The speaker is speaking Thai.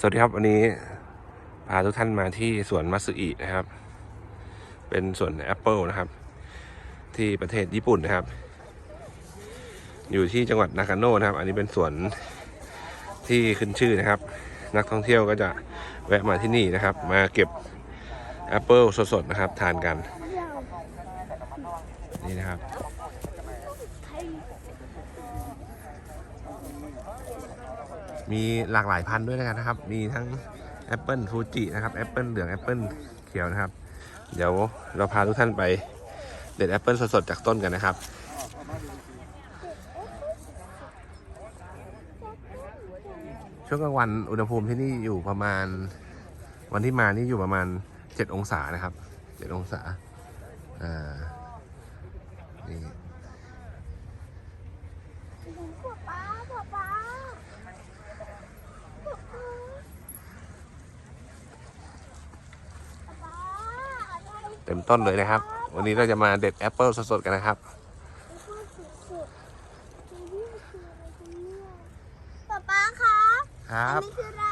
สวัสดีครับวันนี้พาทุกท่านมาที่สวนมัตสึอินะครับ เป็นสวนแอปเปิลนะครับ ที่ประเทศญี่ปุ่นนะครับ อยู่ที่จังหวัดนากาโน่นะครับ อันนี้เป็นสวนที่ขึ้นชื่อนะครับ นักท่องเที่ยวก็จะแวะมาที่นี่นะครับ มาเก็บแอปเปิลสดๆนะครับ ทานกัน นี่นะครับ มีหลากหลายพันธุ์ด้วยนะครับ มีทั้งแอปเปิลฟูจินะครับแอปเปิลเหลืองแอปเปิลเขียวนะครับ เดี๋ยวเราพาทุกท่านไปเด็ดแอปเปิลสดๆจากต้นกันนะครับช่วงกลางวันอุณหภูมิที่นี่อยู่ประมาณ วันที่มานี่อยู่ประมาณ7องศานะครับ7องศาอ่านี่ป๊าป๊าป๊าป๊า เต็มต้นเลยนะครับ วันนี้เราจะมาเด็ดแอปเปิลสดๆกันนะครับ ป๊าป๊าคะครับ อันนี้คืออะไร